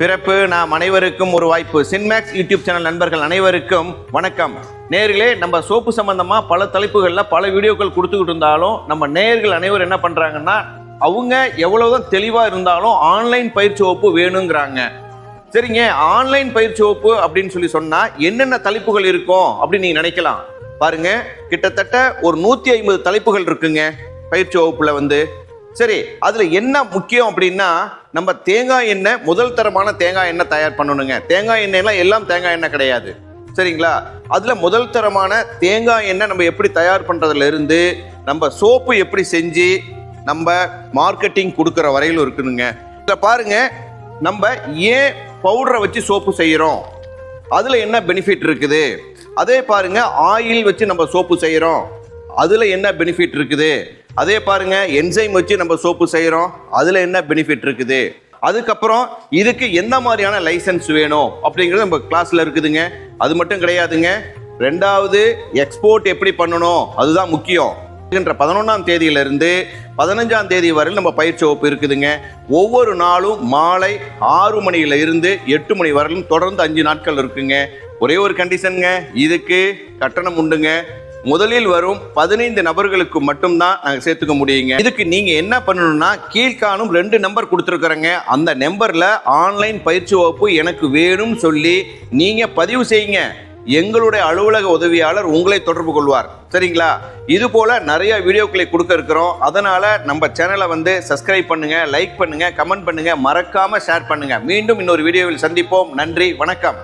பிறப்பு நாம் அனைவருக்கும் ஒரு வாய்ப்பு. சின்மேக்ஸ் யூடியூப் சேனல் நண்பர்கள் அனைவருக்கும் வணக்கம். நேர்களே நம்ம சோப்பு சம்பந்தமா பல தலைப்புகளில் பல வீடியோக்கள் கொடுத்துக்கிட்டு இருந்தாலும் நம்ம நேர்கள் அனைவரும் என்ன பண்றாங்கன்னா அவங்க எவ்வளவுதான் தெளிவா இருந்தாலும் ஆன்லைன் பயிற்சி வகுப்பு வேணுங்கிறாங்க. சரிங்க ஆன்லைன் பயிற்சி வகுப்பு அப்படின்னு சொல்லி சொன்னா என்னென்ன தலைப்புகள் இருக்கும் அப்படின்னு நீங்க நினைக்கலாம். பாருங்க கிட்டத்தட்ட ஒரு நூத்தி ஐம்பது தலைப்புகள் இருக்குங்க பயிற்சி வகுப்புல வந்து. சரி அதில் என்ன முக்கியம் அப்படின்னா நம்ம தேங்காய் எண்ணெய் முதல் தரமான தேங்காய் எண்ணெய் தயார் பண்ணணுங்க. தேங்காய் எண்ணெய்லாம் எல்லாம் தேங்காய் எண்ணெய் கிடையாது. சரிங்களா? அதில் முதல் தரமான தேங்காய் எண்ணெய் நம்ம எப்படி தயார் பண்ணுறதுலேருந்து இருந்து நம்ம சோப்பு எப்படி செஞ்சு நம்ம மார்க்கெட்டிங் கொடுக்குற வரையிலும் இருக்கணுங்க இதில் பாருங்க நம்ம ஏன் பவுடரை வச்சு சோப்பு செய்கிறோம் அதில் என்ன பெனிஃபிட் இருக்குது? அதே பாருங்க ஆயில் வச்சு நம்ம சோப்பு செய்கிறோம் அதில் என்ன பெனிஃபிட் இருக்குது? அதே பாருங்க என்சைம் வச்சு நம்ம சோப்பு செய்கிறோம் அதில் என்ன பெனிஃபிட் இருக்குது? அதுக்கப்புறம் இதுக்கு எந்த மாதிரியான லைசன்ஸ் வேணும்? அப்படிங்கிறது நம்ம கிளாஸில் இருக்குதுங்க. அது மட்டும் கிடையாதுங்க. ரெண்டாவது எக்ஸ்போர்ட் எப்படி பண்ணணும்? அதுதான் முக்கியம். பதினொன்றாம் தேதியிலிருந்து பதினஞ்சாம் தேதி வரை நம்ம பயிற்சி வகுப்பு இருக்குதுங்க. ஒவ்வொரு நாளும் மாலை ஆறு மணியில இருந்து எட்டு மணி வரையிலும் தொடர்ந்து அஞ்சு நாட்கள் இருக்குங்க. ஒரே ஒரு கண்டிஷனுங்க இதுக்கு கட்டணம் உண்டுங்க. முதலில் வரும் பதினைந்து நபர்களுக்கு மட்டும்தான் நாங்கள் சேர்த்துக்க முடியுங்க. இதுக்கு நீங்க என்ன பண்ணணும்னா கீழ்காணும் ரெண்டு நம்பர் கொடுத்துருக்குறேங்க. அந்த நம்பர்ல ஆன்லைன் பயிற்சி வகுப்பு எனக்கு வேணும்னு சொல்லி நீங்க பதிவு செய்யுங்க. எங்களுடைய அலுவலக உதவியாளர் உங்களை தொடர்பு கொள்வார். சரிங்களா? இது போல நிறைய வீடியோக்களை கொடுக்க இருக்கிறோம். அதனால நம்ம சேனலை வந்து சப்ஸ்கிரைப் பண்ணுங்க லைக் பண்ணுங்க கமெண்ட் பண்ணுங்க. மறக்காம ஷேர் பண்ணுங்க. மீண்டும் இன்னொரு வீடியோவில் சந்திப்போம். நன்றி வணக்கம்.